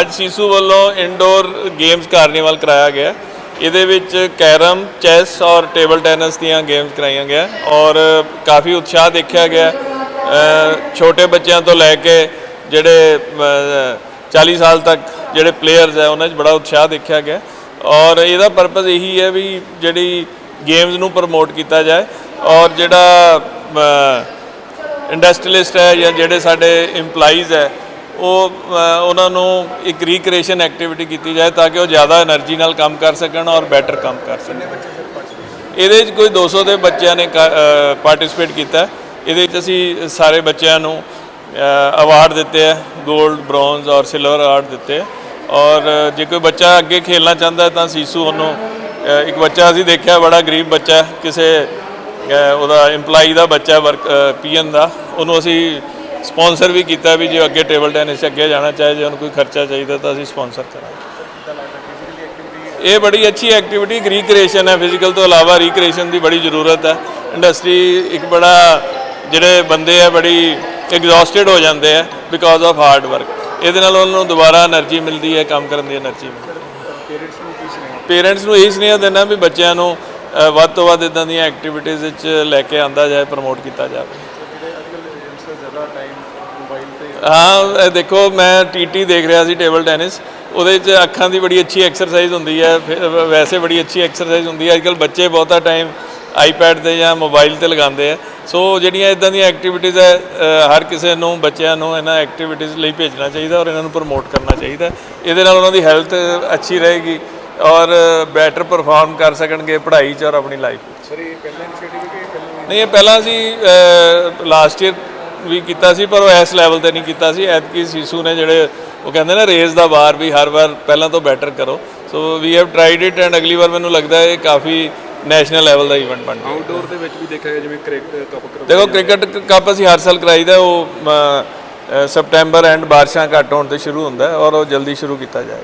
ਅੱਜ ਸੀਸੂ ਵੱਲੋਂ indoor games carnival ਕਰਾਇਆ ਗਿਆ। ਇਹਦੇ ਵਿੱਚ ਕੈਰਮ ਚੈਸ ਔਰ ਟੇਬਲ ਟੈਨਿਸ ਦੀਆਂ ਗੇਮਸ ਕਰਾਈਆਂ ਗਿਆ ਔਰ ਕਾਫੀ ਉਤਸ਼ਾਹ ਦੇਖਿਆ ਗਿਆ। ਛੋਟੇ ਬੱਚਿਆਂ ਤੋਂ ਲੈ ਕੇ ਜਿਹੜੇ ਅ, 40 ਸਾਲ ਤੱਕ ਜਿਹੜੇ ਪਲੇਅਰਸ ਹੈ ਉਹਨਾਂ 'ਚ ਬੜਾ ਉਤਸ਼ਾਹ ਦੇਖਿਆ ਗਿਆ। ਔਰ ਇਹਦਾ ਪਰਪਸ ਇਹੀ ਹੈ ਵੀ ਜਿਹੜੀ ਗੇਮਸ ਨੂੰ ਪ੍ਰਮੋਟ ਕੀਤਾ ਜਾਏ ਔਰ ਜਿਹੜਾ ਇੰਡਸਟਰੀਲਿਸਟ ਹੈ ਜਾਂ ਜਿਹੜੇ ਸਾਡੇ EMPLOYEES ਹੈ ਉਹ ਉਹਨਾਂ ਨੂੰ ਇੱਕ ਰੀਕ੍ਰੀਏਸ਼ਨ ਐਕਟੀਵਿਟੀ ਕੀਤੀ ਜਾਏ ਤਾਂ ਕਿ ਉਹ ਜ਼ਿਆਦਾ એનર્ਜੀ ਨਾਲ ਕੰਮ ਕਰ ਸਕਣ ਔਰ ਬੈਟਰ ਕੰਮ ਕਰ ਸਕਣ। ਇਹਦੇ ਵਿੱਚ ਕੋਈ 200 ਦੇ ਬੱਚਿਆਂ ਨੇ ਪਾਰਟਿਸਿਪੇਟ ਕੀਤਾ। ਇਹਦੇ ਵਿੱਚ ਅਸੀਂ ਸਾਰੇ ਬੱਚਿਆਂ ਨੂੰ ਅਵਾਰਡ ਦਿੱਤੇ ਆ 골ਡ ਬ੍ਰੌਂਜ਼ ਔਰ ਸਿਲਵਰ ਅਵਾਰਡ ਦਿੱਤੇ। ਔਰ ਜੇ ਕੋਈ ਬੱਚਾ ਅੱਗੇ ਖੇਲਣਾ ਚਾਹੁੰਦਾ ਤਾਂ ਸੀਸੂ ਉਹਨੂੰ ਇੱਕ ਬੱਚਾ ਅਸੀਂ ਦੇਖਿਆ ਬੜਾ ਗਰੀਬ ਬੱਚਾ ਕਿਸੇ ਉਹਦਾ EMPLOYEE ਦਾ ਬੱਚਾ ਵਰਕ ਪੀਐਨ ਦਾ ਉਹਨੂੰ ਅਸੀਂ ਸਪਾਂਸਰ ਵੀ ਕੀਤਾ ਵੀ ਜੇ ਅੱਗੇ ਟੇਬਲ ਟੈਨਿਸ ਅੱਗੇ ਜਾਣਾ ਚਾਹੇ, ਜੇ ਉਹਨੂੰ ਕੋਈ ਖਰਚਾ ਚਾਹੀਦਾ ਤਾਂ ਅਸੀਂ ਸਪਾਂਸਰ ਕਰਾਂਗੇ। ਇਹ ਬੜੀ ਅੱਛੀ ਐਕਟੀਵਿਟੀ ਰੀਕ੍ਰੀਏਸ਼ਨ ਹੈ। ਫਿਜ਼ੀਕਲ ਤੋਂ ਇਲਾਵਾ ਰੀਕ੍ਰੀਏਸ਼ਨ ਦੀ ਬੜੀ ਜ਼ਰੂਰਤ ਹੈ। ਇੰਡਸਟਰੀ ਇੱਕ ਬੜਾ, ਜਿਹੜੇ ਬੰਦੇ ਆ, ਬੜੀ ਐਗਜ਼ੌਸਟਡ ਹੋ ਜਾਂਦੇ ਆ ਬਿਕੋਜ਼ ਆਫ ਹਾਰਡ ਵਰਕ ਇਹਦੇ ਨਾਲ ਉਹਨਾਂ ਨੂੰ ਦੁਬਾਰਾ એનર્ਜੀ ਮਿਲਦੀ ਹੈ, ਕੰਮ ਕਰਨ ਦੀ એનર્ਜੀ ਮਿਲਦੀ ਹੈ। ਪੇਰੈਂਟਸ ਨੂੰ ਇਹ ਸੁਨੇਹਾ ਦੇਣਾ ਵੀ ਬੱਚਿਆਂ ਨੂੰ ਵੱਧ ਤੋਂ ਵੱਧ ਇਦਾਂ ਦੀਆਂ ਐਕਟੀਵਿਟੀਜ਼ ਵਿੱਚ ਲੈ ਕੇ ਆਂਦਾ ਜਾਏ ਪ੍ਰਮੋਟ ਕੀਤਾ ਜਾਵੇ। ਹਾਂ ਦੇਖੋ ਮੈਂ ਟੀਟੀ ਦੇਖ ਰਿਹਾ ਸੀ ਟੇਬਲ ਟੈਨਿਸ ਉਹਦੇ 'ਚ ਅੱਖਾਂ ਦੀ ਬੜੀ ਅੱਛੀ ਐਕਸਰਸਾਈਜ਼ ਹੁੰਦੀ ਹੈ ਫਿਰ ਵੈਸੇ ਬੜੀ ਅੱਛੀ ਐਕਸਰਸਾਈਜ਼ ਹੁੰਦੀ ਹੈ। ਅੱਜਕੱਲ ਬੱਚੇ ਬਹੁਤਾ ਟਾਈਮ ਆਈਪੈਡ ਤੇ ਜਾਂ ਮੋਬਾਈਲ ਤੇ ਲਗਾਉਂਦੇ ਆ। ਸੋ ਜਿਹੜੀਆਂ ਇਦਾਂ ਦੀਆਂ ਐਕਟੀਵਿਟੀਜ਼ ਹੈ ਹਰ ਕਿਸੇ ਨੂੰ ਬੱਚਿਆਂ ਨੂੰ ਇਹਨਾਂ ਐਕਟੀਵਿਟੀਜ਼ ਲਈ ਭੇਜਣਾ ਚਾਹੀਦਾ ਔਰ ਇਹਨਾਂ ਨੂੰ ਪ੍ਰਮੋਟ ਕਰਨਾ ਚਾਹੀਦਾ। ਇਹਦੇ ਨਾਲ ਉਹਨਾਂ ਦੀ ਹੈਲਥ ਅੱਛੀ ਰਹੇਗੀ ਔਰ ਬੈਟਰ ਪਰਫਾਰਮ ਕਰ ਸਕਣਗੇ ਪੜ੍ਹਾਈ 'ਚ ਔਰ ਆਪਣੀ ਲਾਈਫ 'ਚ। ਸਰ ਇਹ ਪਹਿਲਾਂ ਇਨੀਸ਼ੀਏਟਿਵ ਹੈ ਕਿ ਪਹਿਲਾਂ ਨਹੀਂ ਇਹ ਪਹਿਲਾਂ ਸੀ ਲਾਸਟ ਈਅਰ ਵੀ ਕੀਤਾ ਸੀ ਪਰ ਉਹ ਇਸ ਲੈਵਲ ਤੇ ਨਹੀਂ ਕੀਤਾ ਸੀ। ਐਤਕੀ ਸੀਸੂ ਨੇ ਜਿਹੜੇ ਉਹ ਕਹਿੰਦੇ ਨਾ ਰੇਸ ਦਾ ਵਾਰ ਵੀ ਹਰ ਵਾਰ ਪਹਿਲਾਂ ਤੋਂ ਬੈਟਰ ਕਰੋ। So we have tried it and ਅਗਲੀ ਵਾਰ ਮੈਨੂੰ ਲੱਗਦਾ ਹੈ ਇਹ ਕਾਫੀ ਨੈਸ਼ਨਲ ਲੈਵਲ ਦਾ ਇਵੈਂਟ ਬਣ ਜਾਊਗਾ। ਆਊਟਡੋਰ ਦੇ ਵਿੱਚ ਵੀ ਦੇਖਿਆ ਗਿਆ ਜਿਵੇਂ ਕ੍ਰਿਕਟ ਕੱਪ ਕਰੋ ਦੇਖੋ ਕ੍ਰਿਕਟ ਕੱਪ ਅਸੀਂ ਹਰ ਸਾਲ ਕਰਾਈਦਾ ਉਹ ਸਪਟੈਂਬਰ ਐਂਡ ਬਾਰਿਸ਼ਾਂ ਘੱਟ ਹੋਣ ਤੇ ਸ਼ੁਰੂ ਹੁੰਦਾ ਔਰ ਉਹ ਜਲਦੀ ਸ਼ੁਰੂ ਕੀਤਾ ਜਾਏ।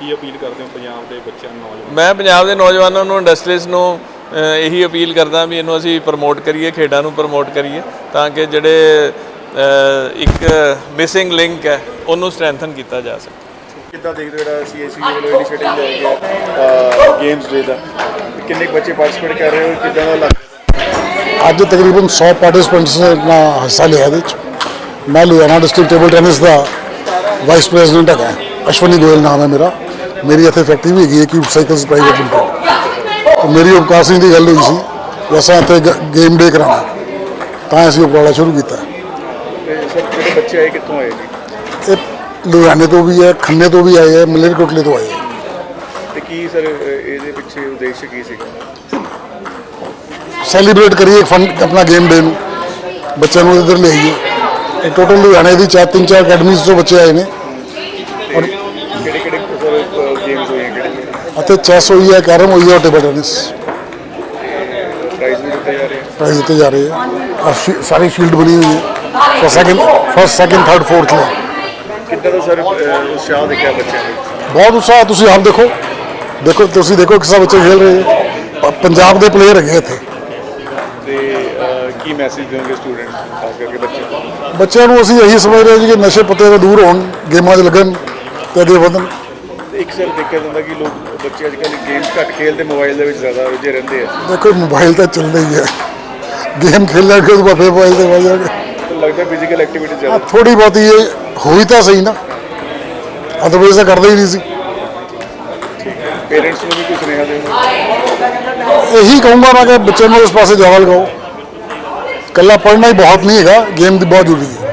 ਕੀ ਅਪੀਲ ਕਰਦੇ ਹੋ ਪੰਜਾਬ ਦੇ ਬੱਚਿਆਂ ਨੂੰ? ਨੌਜਵਾਨ ਮੈਂ ਪੰਜਾਬ ਦੇ ਨੌਜਵਾਨਾਂ ਨੂੰ ਇੰਡਸਟਰੀਜ਼ ਨੂੰ ਇਹੀ ਅਪੀਲ ਕਰਦਾ ਵੀ ਇਹਨੂੰ ਅਸੀਂ ਪ੍ਰਮੋਟ ਕਰੀਏ ਖੇਡਾਂ ਨੂੰ ਪ੍ਰਮੋਟ ਕਰੀਏ ਤਾਂ ਕਿ ਜਿਹੜੇ ਇੱਕ ਮਿਸਿੰਗ ਲਿੰਕ ਹੈ ਉਹਨੂੰ ਸਟਰੈਂਥਨ ਕੀਤਾ ਜਾ ਸਕੇ। ਕਿੱਦਾਂ ਦੇਖਦੇ ਹੋ ਜਿਹੜਾ ਸੀਐਸਸੀ ਵੱਲੋਂ ਇਨੀਸ਼ੀਏਟਿਵ ਲਿਆ ਗਿਆ ਗੇਮਸ ਡੇ ਦਾ ਕਿੰਨੇ ਕੁ ਬੱਚੇ ਪਾਰਟਿਸਿਪੇਟ ਕਰ ਰਹੇ ਹੋ ਕਿੱਦਾਂ ਦਾ ਲੱਗ ਅੱਜ ਤਕਰੀਬਨ 100 ਪਾਰਟਿਸਪੈਂਟਸ ਨੇ ਆਪਣਾ ਹਿੱਸਾ ਲਿਆ ਇਹਦੇ ਵਿੱਚ ਮੈਂ ਲੁਧਿਆਣਾ ਡਿਸਟ੍ਰਿਕਟ ਟੇਬਲ ਟੈਨਿਸ ਦਾ ਵਾਈਸ ਪ੍ਰੈਜ਼ੀਡੈਂਟ ਹੈਗਾ ਅਸ਼ਵਨੀ ਗੋਇਲ ਨਾਮ ਹੈ ਮੇਰਾ। ਮੇਰੀ ਇੱਥੇ ਫੈਕਟਰੀ ਵੀ ਹੈਗੀ ਹੈ ਕਿਊਬ ਸਾਈਕਲਸ ਪ੍ਰਾਈਵੇਟ ਲਿਮਟਿਡ ਮੇਰੀ ਉਪਕਾਰ ਸਿੰਘ ਦੀ ਗੱਲ ਹੋਈ ਸੀ ਕਿ ਅਸਾਂ ਇੱਥੇ ਗੇਮ ਡੇ ਕਰਾਉਣਾ। ਤਾਂ ਅਸੀਂ ਉਪਰਾਲਾ ਸ਼ੁਰੂ ਕੀਤਾ। ਤੇ ਸਰ ਜਿਹੜੇ ਬੱਚੇ ਆਏ ਕਿੱਥੋਂ ਆਏ ਜੀ? ਇਹ ਲੁਧਿਆਣੇ ਤੋਂ ਵੀ ਹੈ ਖੰਨੇ ਤੋਂ ਵੀ ਆਏ ਹੈ ਮਲੇਰਕੋਟਲੇ ਤੋਂ ਆਏ ਹੈ। ਤੇ ਕੀ ਸਰ ਇਹਦੇ ਪਿੱਛੇ ਉਦੇਸ਼ ਕੀ ਸੀਗਾ? ਸੈਲੀਬ੍ਰੇਟ ਕਰੀਏ ਫਨ ਆਪਣਾ ਗੇਮ ਡੇ ਨੂੰ। ਬੱਚਿਆਂ ਨੂੰ ਇੱਧਰ ਲਿਆਈਏ ਇਹ ਟੋਟਲ ਲੁਧਿਆਣੇ ਦੀ ਚਾਰ ਤਿੰਨ ਚਾਰ ਅਕੈਡਮੀਜ਼ ਤੋਂ ਬੱਚੇ ਆਏ ਨੇ। ਕਿਹੜੇ ਕਿਹੜੇ ਸਰ ਗੇਮਸ ਹੋਈਆਂ ਕਿਹੜੇ ਅਤੇ ਚੈਸ ਹੋਈ ਹੈ ਕੈਰਮ ਹੋਈ ਹੈ ਔਰ ਟੇਬਲ ਟੈਨਿਸ ਪ੍ਰਾਈਜ਼ ਵੀ ਦਿੱਤੇ ਜਾ ਰਹੇ ਪ੍ਰਾਈਜ਼ ਦਿੱਤੇ ਜਾ ਰਹੇ ਹੈ ਔਰ ਸ਼ੀ- ਸਾਰੀ ਸ਼ੀਲਡ ਬਣੀ ਹੋਈ ਹੈ। First second first second third fourth ਲਈ ਕਿੱਦਾਂ ਦਾ ਸਰ ਉਤਸ਼ਾਹ ਦੇਖਿਆ ਬੱਚਿਆਂ ਨੇ? ਬਹੁਤ ਉਤਸ਼ਾਹ। ਤੁਸੀਂ ਆਪ ਦੇਖੋ। ਦੇਖੋ ਤੁਸੀਂ ਦੇਖੋ ਕਿਸ ਤਰ੍ਹਾਂ ਬੱਚੇ ਖੇਲ ਰਹੇ ਹੈ ਪ- ਪੰਜਾਬ ਦੇ ਪਲੇਅਰ ਹੈਗੇ ਇੱਥੇ। ਤੇ ਅਹ, ਕੀ ਮੈਸੇਜ ਦੇਣਗੇ ਸਟੂਡੈਂਟ ਖਾਸ ਕਰਕੇ ਬੱਚੇ ਨੂੰ? ਬੱਚਿਆਂ ਨੂੰ ਅਸੀਂ ਇਹੀ ਸਮਝ ਰਹੇ ਜੀ ਕਿ ਨਸ਼ੇ ਪੱਤੇ ਤੋਂ ਦੂਰ ਹੋਣ ਗੇਮਾਂ 'ਚ ਲੱਗਣ ਤੇ ਅੱਗੇ ਵਧਣ। ਇੱਕ ਸਰ ਦੇਖਿਆ ਜਾਂਦਾ ਕਿ ਲੋਕ ਬੱਚੇ ਅੱਜ ਕੱਲ੍ਹ ਗੇਮਸ ਘੱਟ ਖੇਲਦੇ ਮੋਬਾਈਲ ਦੇ ਵਿੱਚ ਜ਼ਿਆਦਾ ਰੁੱਝੇ ਰਹਿੰਦੇ ਆ। ਦੇਖੋ ਮੋਬਾਈਲ ਤਾਂ ਚੱਲਦਾ ਹੀ ਹੈ। ਗੇਮ ਖੇਲਣਗੇ ਉਸ ਬਾਅਦ ਮੋਬਾਈਲ ਜਾਣਗੇ ਤਾਂ ਲੱਗਦਾ ਫਿਜ਼ੀਕਲ ਐਕਟੀਵਿਟੀ ਜ਼ਿਆਦਾ। ਥੋੜੀ ਬਹੁਤੀ ਇਹ ਹੋਈ ਤਾਂ ਸਹੀ ਨਾ। ਅਦਰਵਾਈਜ਼ ਤਾਂ ਕਰਦੇ ਹੀ ਨਹੀਂ ਸੀ। ਪੇਰੈਂਟਸ ਨੂੰ ਵੀ ਕੋਈ ਸੁਨੇਹਾ ਦੇਣਾ? ਇਹੀ ਕਹੂੰਗਾ ਮੈਂ ਕਿ ਬੱਚੇ ਨੂੰ ਇਸ ਪਾਸੇ ਜ਼ਿਆਦਾ ਲਗਾਓ। ਕੱਲਾ ਪੜ੍ਹਨਾ ਹੀ ਬਹੁਤ ਨਹੀਂ ਹੈਗਾ ਗੇਮ ਦੀ ਬਹੁਤ ਜ਼ਰੂਰੀ ਹੈ।